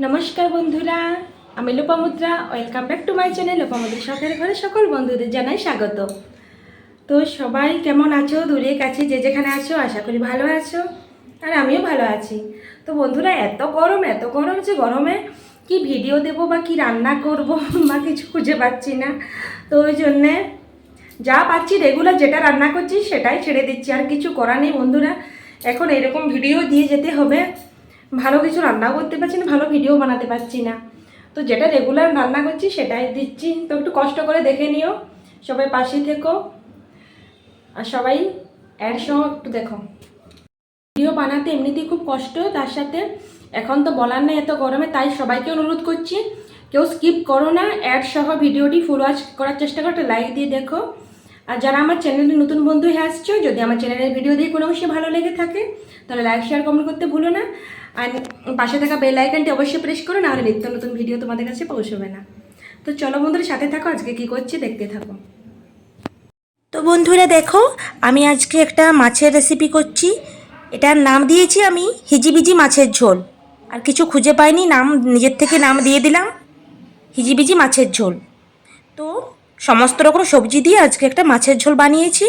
নমস্কার বন্ধুরা, আমি Lopamudra. Welcome back to my channel Lopamudra সরকারের ঘরে সকল বন্ধুদের জানাই স্বাগত। তো সবাই কেমন আছো? দূরে কাছে যে যেখানে আছো, আশা করি ভালো আছো, আর আমিও ভালো আছি। তো বন্ধুরা, এত গরম এত গরম যে গরমে কি ভিডিও দেব বা কি রান্না করব বা কিছু খুঁজে পাচ্ছি না। তো ওই জন্যে যা পাচ্ছি রেগুলার যেটা রান্না করছি, সেটাই ছেড়ে দিচ্ছি। আর কিছু করার নেই বন্ধুরা। এখন এরকম ভিডিও দিয়ে যেতে হবে। ভালো কিছু রান্নাও করতে পারছি না, ভালো ভিডিও বানাতে পারছি না। তো যেটা রেগুলার রান্না করছি সেটাই দিচ্ছি। তো একটু কষ্ট করে দেখে নিও। সবাই পাশে থেকো। আর সবাই অ্যাড সহ একটু দেখো। ভিডিও বানাতে এমনিতেই খুব কষ্ট, তার সাথে এখন তো বলার নেই এত গরমে, তাই সবাইকে অনুরোধ করছি, কেউ স্কিপ করো না। অ্যাড সহ ভিডিওটি ফুল ওয়াচ করার চেষ্টা করো লাইক দিয়ে দেখো। আর যারা আমার চ্যানেলে নতুন বন্ধু হয়ে আসছো, যদি আমার চ্যানেলের ভিডিও দিয়ে কোনো অংশে ভালো লেগে থাকে, তাহলে লাইক শেয়ার কমেন্ট করতে ভুলো না। আর পাশে থাকা বেল আইকনটি অবশ্যই প্রেস করো না হলে নিত্য নতুন ভিডিও তোমাদের কাছে পৌঁছবে না। তো চলো বন্ধুরা, সাথে থাকো, আজকে কি করছি দেখতে থাকো। তো বন্ধুরা দেখো, আমি আজকে একটা মাছের রেসিপি করছি। এটার নাম দিয়েছি আমি, হিজিবিজি মাছের ঝোল। আর কিছু খুঁজে পাইনি, নাম, নিজের থেকে নাম দিয়ে দিলাম, হিজিবিজি মাছের ঝোল। তো সমস্ত রকম সবজি দিয়ে আজকে একটা মাছের ঝোল বানিয়েছি।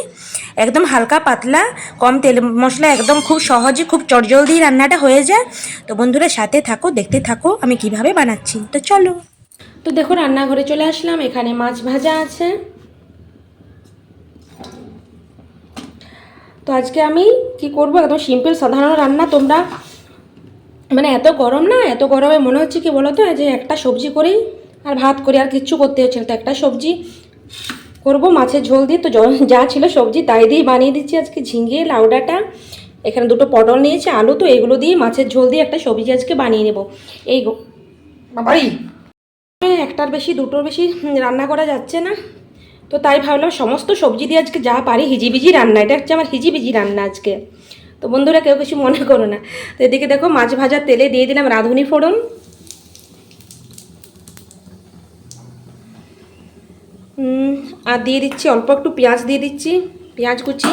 একদম হালকা পাতলা, কম তেল মশলা একদম খুব সহজে, খুব চটজলদি রান্নাটা হয়ে যায়। তো বন্ধুরা, সাথে থাকো, দেখতে থাকো, আমি কীভাবে বানাচ্ছি। তো চলো। তো দেখো, রান্নাঘরে চলে আসলাম। এখানে মাছ ভাজা আছে। তো আজকে আমি কি করব? একদম সিম্পল সাধারণ রান্না। তোমরা মানে এত গরম না, এত গরমে মনে হচ্ছে কি বলো তো যে একটা সবজি করেই আর ভাত করে, আর কিচ্ছু করতে হচ্ছে না। তো একটা সবজি করব মাছের ঝোল দিয়ে। তো যা ছিল সবজি তাই দিয়ে বানিয়ে দিচ্ছি আজকে ঝিঙে লাউডাটা। এখানে দুটো পটল নিয়েছি আলু তো এগুলো দিয়ে মাছের ঝোল দিয়ে একটা সবজি আজকে বানিয়ে নেব। এই গো- বাবাই। একটার বেশি দুটোর বেশি রান্না করা যাচ্ছে না। তো তাই ভাবলাম সমস্ত সবজি দিয়ে আজকে যা পারি হিজিবিজি রান্না। এটা হচ্ছে আমার হিজিবিজি রান্না আজকে। তো বন্ধুরা কেউ কিছু মনে করো না। তো এদিকে দেখো মাছ ভাজার তেলে দিয়ে দিলাম রাঁধুনি ফোড়ন। আর দিয়ে দিচ্ছি, অল্প একটু পেঁয়াজ দিয়ে দিচ্ছি, পেঁয়াজ কুচি।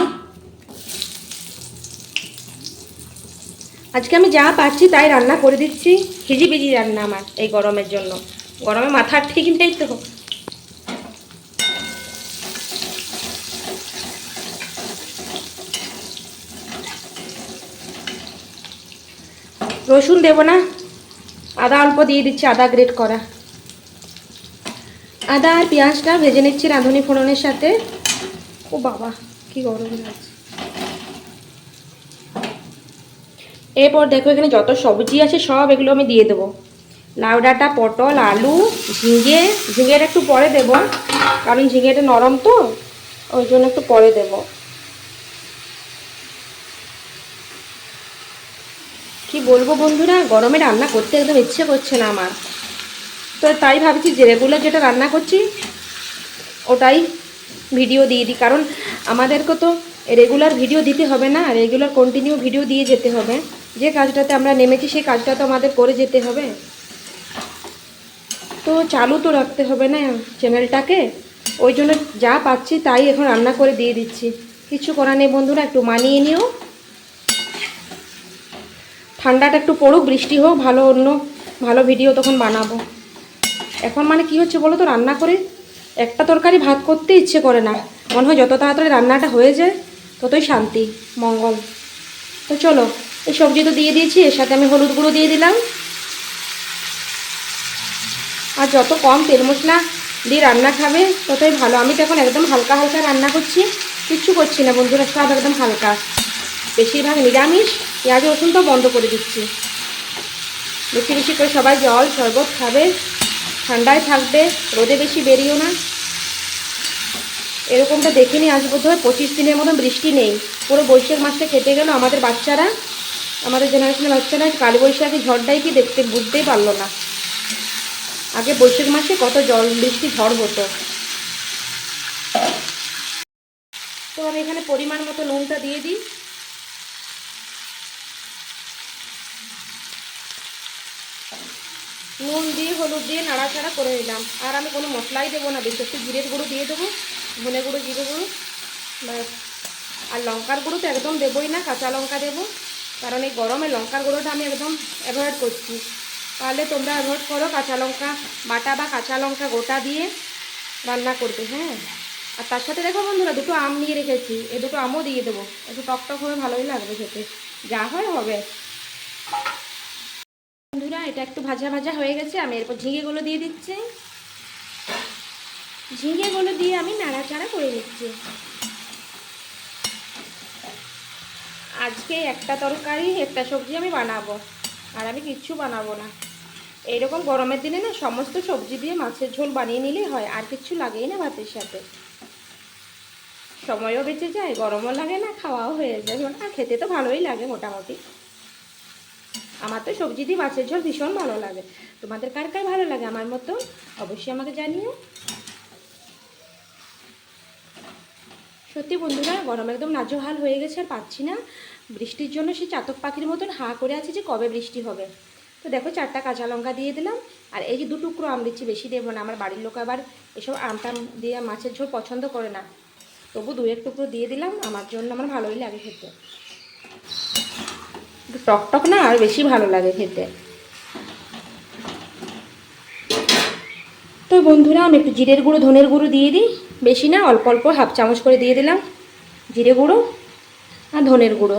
আজকে আমি যা পাচ্ছি তাই রান্না করে দিচ্ছি, হিজিবিজি রান্না আমার এই গরমের জন্য। গরমে মাথা ঠিক নেই তো। রসুন দেবো না, আদা অল্প দিয়ে দিচ্ছি, আদা গ্রেট করা। আদা আর পেঁয়াজটা ভেজে নিচ্ছি রাঁধুনি ফোড়নের সাথে। ও বাবা, কি গরম লাগছে। এরপর দেখো এখানে যত সবজি আছে সব এগুলো আমি দিয়ে দেবো। লাউ ডাঁটা পটল, আলু, ঝিঙে, ঝিঙেটা একটু পরে দেবো, কারণ ঝিঙেটা নরম তো, ওই জন্য একটু পরে দেবো। কি বলব বন্ধুরা, গরমে রান্না করতে একদম ইচ্ছে করছে না আমার। তো তাই ভাবছি যে রেগুলার যেটা রান্না করছি, ওটাই ভিডিও দিয়ে দিই। কারণ আমাদেরকে তো রেগুলার ভিডিও দিতে হবে না রেগুলার কন্টিনিউ ভিডিও দিয়ে যেতে হবে। যে কাজটাতে আমরা নেমেছি, সেই কাজটা তো আমাদের করে যেতে হবে। তো চালু তো রাখতে হবে না চ্যানেলটাকে ওই জন্য যা পাচ্ছি তাই এখন রান্না করে দিয়ে দিচ্ছি। কিছু করার নেই বন্ধুরা, একটু মানিয়ে নিও। ঠান্ডাটা একটু পড়ুক, বৃষ্টি হোক, ভালো অন্য, ভালো ভিডিও তখন বানাবো। এখন মানে কি হচ্ছে বলো তো, রান্না করে একটা তরকারি ভাত করতে ইচ্ছে করে না। মনে হয় যত তাড়াতাড়ি রান্নাটা হয়ে যায়, ততই শান্তি, মঙ্গল। তো চলো, এই সবজি তো দিয়ে দিয়েছি, এর সাথে আমি হলুদ গুঁড়ো দিয়ে দিলাম। আর যত কম তেল মশলা দিয়ে রান্না খাবে, ততই ভালো। আমি তো এখন একদম হালকা হালকা রান্না করছি, কিচ্ছু করছি না বন্ধুরা সব একদম হালকা। বেশিরভাগ নিরামিষ, পেঁয়াজ রসুন তো বন্ধ করে দিচ্ছি। বেশি বেশি করে সবাই জল শরবত খাবে। ঠান্ডায় থাকবে, রোদে বেশি বেরিও না। এরকমটা দেখে নিয়ে আসব হয় পঁচিশ দিনের মতন বৃষ্টি নেই। পুরো বৈশাখ মাসটা কেটে গেল আমাদের বাচ্চারা। আমাদের জেনারেশনের বাচ্চারা কালী বৈশাখী ঝড়টাই কি দেখতে বুঝতেই পারল না। আগে বৈশাখ মাসে কত জল বৃষ্টি ঝড় হতো। তো আমি এখানে পরিমাণ মতো নুনটা দিয়ে দিই। নুন দিয়ে, হলুদ দিয়ে নাড়াচাড়া করে নিলাম। আর আমি কোনো মশলাই দেবো না, বেশি একটু জিরের গুঁড়ো দিয়ে দেবো, ধনে গুঁড়ো, জিরে গুঁড়ো, ব্যাস। আর লঙ্কার গুঁড়ো তো একদম দেবোই না, কাঁচা লঙ্কা দেবো। কারণ এই গরমে লঙ্কার গুঁড়োটা আমি একদম অ্যাভয়েড করছি। তাহলে তোমরা অ্যাভয়েড করো, কাঁচা লঙ্কা বাটা বা কাঁচা লঙ্কা গোটা দিয়ে রান্না করবে হ্যাঁ? আর তার সাথে দেখো বন্ধুরা, দুটো আম নিয়ে রেখেছি। এ দুটো আমও দিয়ে দেবো। একটু টক টক হয়ে ভালোই লাগবে খেতে। যা হয় হবে। বন্ধুরা, এটা একটু ভাজা ভাজা হয়ে গেছে, আমি এরপর ঝিঙেগুলো দিয়ে দিচ্ছি। ঝিঙেগুলো দিয়ে আমি নাড়াচাড়া করে নিচ্ছি। আজকে একটা তরকারি, একটা সবজি আমি বানাবো, আর আমি কিচ্ছু বানাবো না। এইরকম গরমের দিনে না, সমস্ত সবজি দিয়ে মাছের ঝোল বানিয়ে নিলেই হয়, আর কিচ্ছু লাগেই না ভাতের সাথে। সময়ও বেঁচে যায়, গরমও লাগে না, খাওয়াও হয়ে যায় আর খেতে তো ভালোই লাগে মোটামুটি। আমার তো সবজি দিয়ে মাছের ঝোল ভীষণ ভালো লাগে। তোমাদের কার কার ভালো লাগে আমার মতো? অবশ্যই আমাকে জানিও। সত্যি বন্ধুরা, গরম একদম নাজোহাল হয়ে গেছে আর পাচ্ছি না। বৃষ্টির জন্য সেই চাতক পাখির মতন হা করে আছে যে কবে বৃষ্টি হবে। তো দেখো, চারটা কাঁচা লঙ্কা দিয়ে দিলাম। আর এই যে দু টুকরো আম দিচ্ছি, বেশি দেবো না। আমার বাড়ির লোক আবার এসব আমটাম দিয়ে মাছের ঝোল পছন্দ করে না। তবু দু এক টুকরো দিয়ে দিলাম। আমার জন্য আমার ভালোই লাগে খেতে। টক টক না, আর বেশি ভালো লাগে খেতে। তো বন্ধুরা, আমি একটু জিরের গুঁড়ো, ধনের গুঁড়ো দিয়ে দিই। বেশি না, অল্প অল্প হাফ চামচ করে দিয়ে দিলাম জিরে গুঁড়ো আর ধনের গুঁড়ো।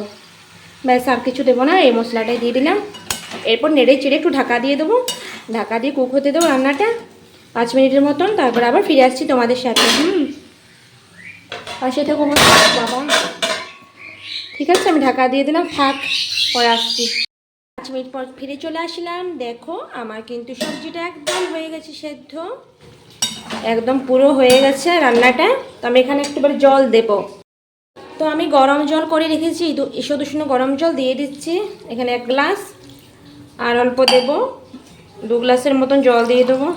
ব্যাস, আর কিছু দেবো না, এই মশলাটাই দিয়ে দিলাম। এরপর নেড়ে চেড়ে একটু ঢাকা দিয়ে দেবো। ঢাকা দিয়ে কুক হতে দেবো রান্নাটা। পাঁচ মিনিটের মতন, তারপর আবার ফিরে আসছি তোমাদের সাথে, হুম? পাশে থেকো বাবা। ঠিক আছে, আমি ঢাকা দিয়ে দিলাম, থাক। পরে আসছি। পাঁচ মিনিট পর ফিরে চলে আসলাম। দেখো, আমার কিন্তু সবজিটা একদম হয়ে গেছে সেদ্ধ। একদম পুরো হয়ে গেছে রান্নাটা। তো আমি এখানে একটুবার জল দেব। তো আমি গরম জল করে রেখেছি। ইসদ উষ্ণ গরম জল দিয়ে দিচ্ছি। এখানে এক গ্লাস। আর অল্প দেব। দু গ্লাসের মতন জল দিয়ে দেবো।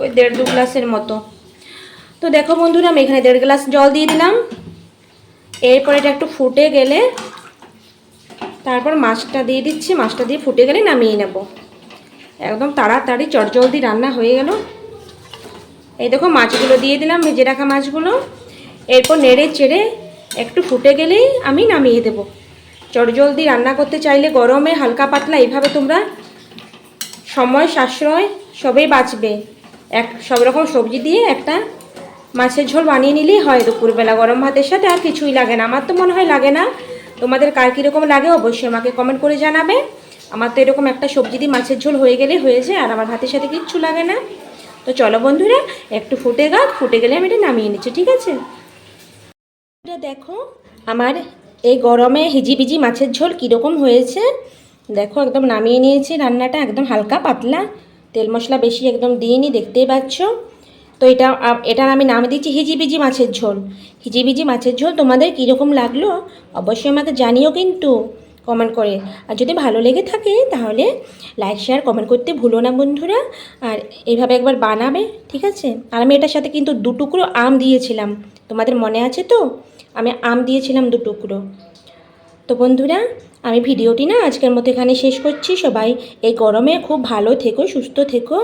ওই দেড় দু গ্লাসের মতো। তো দেখো বন্ধুরা, আমি এখানে দেড় গ্লাস জল দিয়ে দিলাম। এরপর এটা একটু ফুটে গেলে তারপর মাছটা দিয়ে দিচ্ছি, মাছটা দিয়ে ফুটে গেলে নামিয়ে নেব। একদম তাড়াতাড়ি চটজলদি রান্না হয়ে গেল। এই দেখো মাছগুলো দিয়ে দিলাম, ভেজে রাখা মাছগুলো। এরপর নেড়ে চেড়ে একটু ফুটে গেলেই আমি নামিয়ে দেব। চটজলদি রান্না করতে চাইলে গরমে হালকা পাতলা, এইভাবে তোমরা সময়, সাশ্রয় সবেই বাঁচবে। এক, সব রকম সবজি দিয়ে একটা মাছের ঝোল বানিয়ে নিলেই হয় দুপুরবেলা। গরম ভাতের সাথে আর কিছুই লাগে না। আমার তো মনে হয় লাগে না তোমাদের কার কীরকম লাগে অবশ্যই আমাকে কমেন্ট করে জানাবে। আমার তো এরকম একটা সবজি দিয়ে মাছের ঝোল হয়ে গেলে হয়ে যায় আর আমার ভাতের সাথে কিচ্ছু লাগে না। তো চলো বন্ধুরা, একটু ফুটে গাক ফুটে গেলে আমি এটা নামিয়ে নিচ্ছি, ঠিক আছে? দেখো, আমার এই গরমে হিজিবিজি মাছের ঝোল কীরকম হয়েছে। দেখো, একদম নামিয়ে নিয়েছি রান্নাটা, একদম হালকা পাতলা। তেল মশলা বেশি একদম দিইনি, দেখতেই পাচ্ছ। তো এটা এটার আমি নাম দিচ্ছি হিজিবিজি মাছের ঝোল। হিজিবিজি মাছের ঝোল তোমাদের কীরকম লাগল অবশ্যই আমাকে জানিও কিন্তু কমেন্ট করে। আর যদি ভালো লেগে থাকে তাহলে লাইক শেয়ার কমেন্ট করতে ভুলো না বন্ধুরা। আর এইভাবে একবার বানাবে, ঠিক আছে? আর আমি এটার সাথে কিন্তু দু টুকরো আম দিয়েছিলাম। তোমাদের মনে আছে তো? আমি আম দিয়েছিলাম দু টুকরো। তো বন্ধুরা, আমি ভিডিওটি না আজকের মতো এখানে শেষ করছি। সবাই এই গরমে খুব ভালো থেকো, সুস্থ থেকো,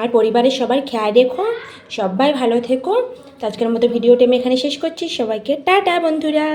আর পরিবারের সবার খেয়াল রেখো, সবাই ভালো থেকো। তো আজকের মতো ভিডিওটি আমি এখানে শেষ করছি। সবাইকে টাটা বন্ধুরা।